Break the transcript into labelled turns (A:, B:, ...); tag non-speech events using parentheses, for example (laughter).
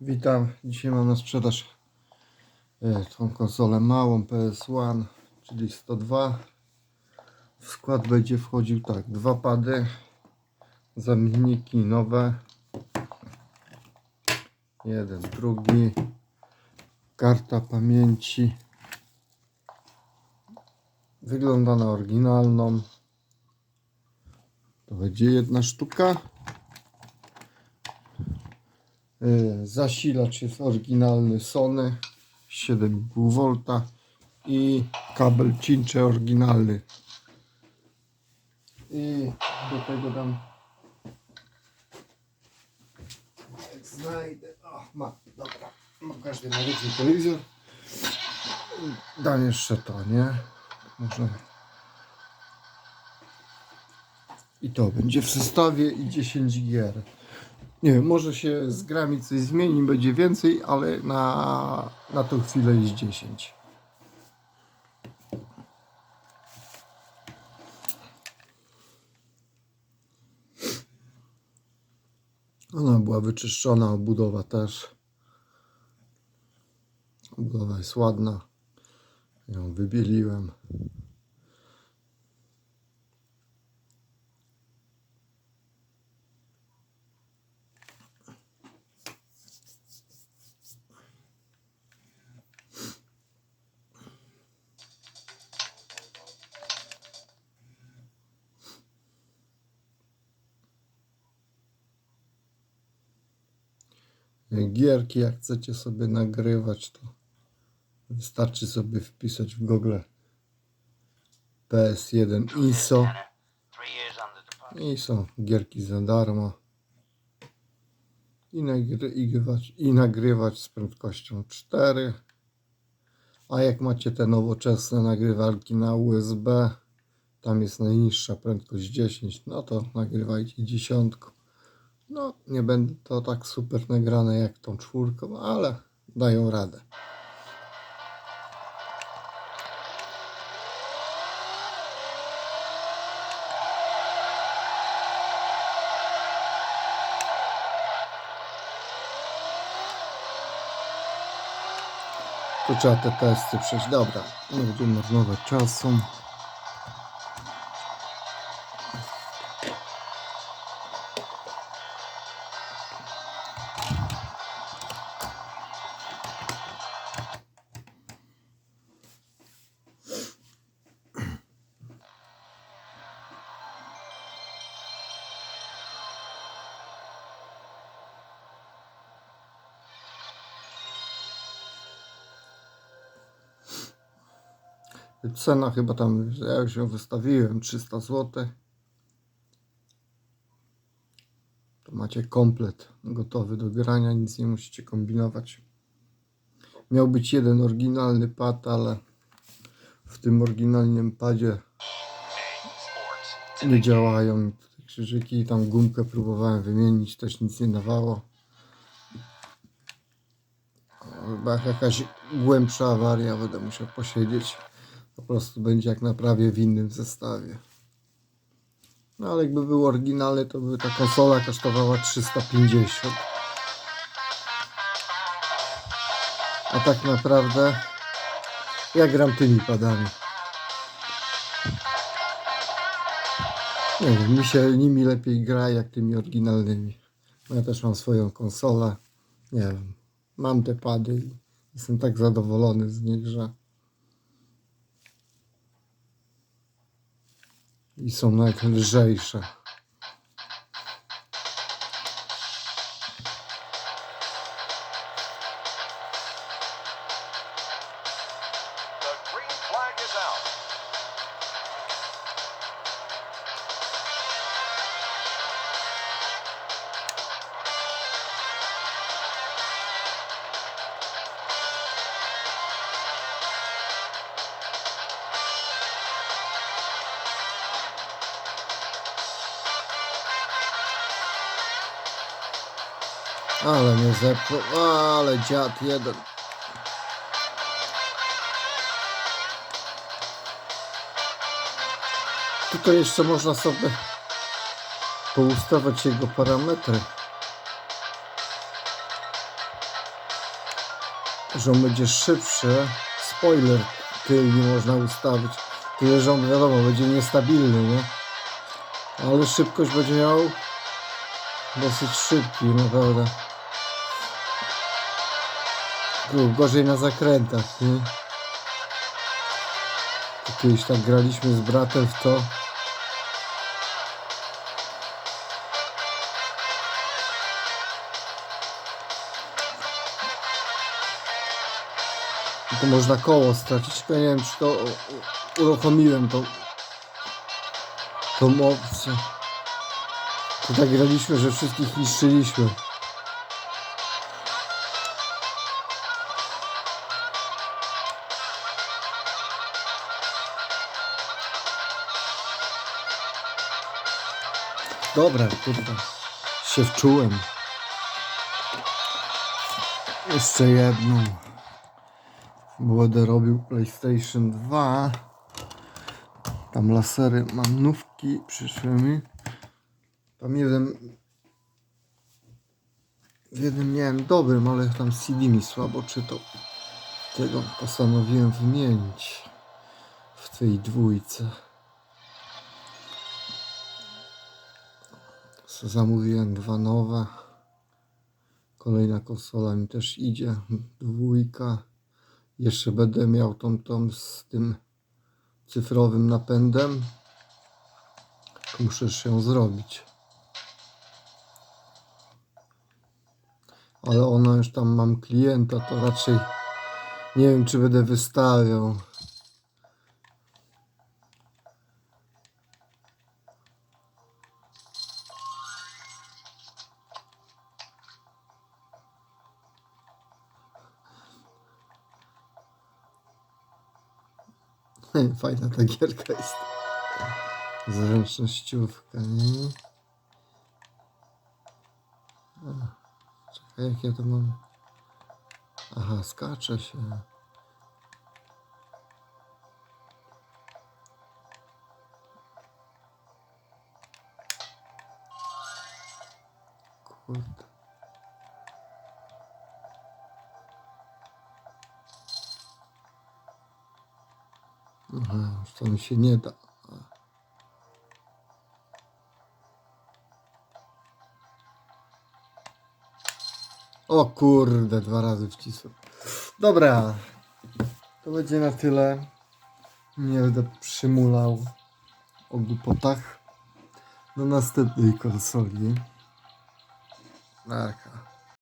A: Witam. Dzisiaj mam na sprzedaż e, tą konsolę małą PS1, czyli 102. W skład będzie wchodził tak, dwa pady, zamienniki nowe, jeden, drugi, karta pamięci. Wygląda na oryginalną. To będzie jedna sztuka. Y, Zasilacz jest oryginalny Sony 7,5 V i kabel cincze oryginalny. I do tego dam jak znajdę. O, ma, dobra. Ma każdy ma różny telewizor. Dam jeszcze to, nie? Może. I to będzie w zestawie i 10 gier. Nie wiem, może się z grami coś zmieni, będzie więcej, ale na, na tą chwilę jest 10. Ona była wyczyszczona, obudowa też. Obudowa jest ładna. Ją wybieliłem. Gierki, jak chcecie sobie nagrywać, to wystarczy sobie wpisać w Google PS1 ISO i są gierki za darmo. I nagrywać, I nagrywać z prędkością 4. A jak macie te nowoczesne nagrywarki na USB, tam jest najniższa prędkość 10, no to nagrywajcie dziesiątką. No, nie będę to tak super nagrane jak tą czwórką, ale dają radę. Tu trzeba te testy przejść. Dobra, nie będziemy marnować czasu. Cena chyba tam, ja już ją wystawiłem, 300 zł. To macie komplet gotowy do grania, nic nie musicie kombinować. Miał być jeden oryginalny pad, ale w tym oryginalnym padzie nie działają krzyżyki. Tam gumkę próbowałem wymienić, też nic nie dawało. Chyba jakaś głębsza awaria, będę musiał posiedzieć. Po prostu będzie jak naprawię w innym zestawie. No ale jakby był oryginalny, to by ta konsola kosztowała 350. A tak naprawdę ja gram tymi padami. Nie wiem, mi się nimi lepiej gra jak tymi oryginalnymi. Ja też mam swoją konsolę. Nie wiem, mam te pady i jestem tak zadowolony z nich, że i są nawet Ale mnie zepchnął, ale dziad jeden. Tutaj jeszcze można sobie poustawać jego parametry. że on będzie szybszy. Spoiler tylnie można ustawić. Tyle, że on wiadomo, będzie niestabilny, nie? Ale szybkość będzie miał dosyć szybki, naprawdę. Tu, gorzej na zakrętach, nie? Kiedyś tak graliśmy z bratem w to. I to można koło stracić, tylko nie wiem czy to uruchomiłem to tą opcję. To tak graliśmy, że wszystkich niszczyliśmy. Dobra, kurwa. Się wczułem. Jeszcze jedną. Będę robił PlayStation 2. Tam lasery mam nówki przyszły mi. Tam jeden. Jednym miałem dobrym, ale tam CD mi słabo czytał. Tego postanowiłem wymienić w tej dwójce. Zamówiłem dwa nowe. Kolejna konsola mi też idzie. Dwójka. Jeszcze będę miał tą, tą z tym cyfrowym napędem. Muszę jeszcze ją zrobić. Ale ona już tam mam klienta, to raczej nie wiem czy będę wystawiał. (laughs) Fajna ta gierka jest. Zręcznościówka, nie? Czekaj, jak ja to mam? Aha, skacze się. Kurde. Aha, się nie da. O kurde, dwa razy wcisłem. Dobra, to będzie na tyle. Nie będę przymulał o głupotach. Do następnej konsoli. Narka.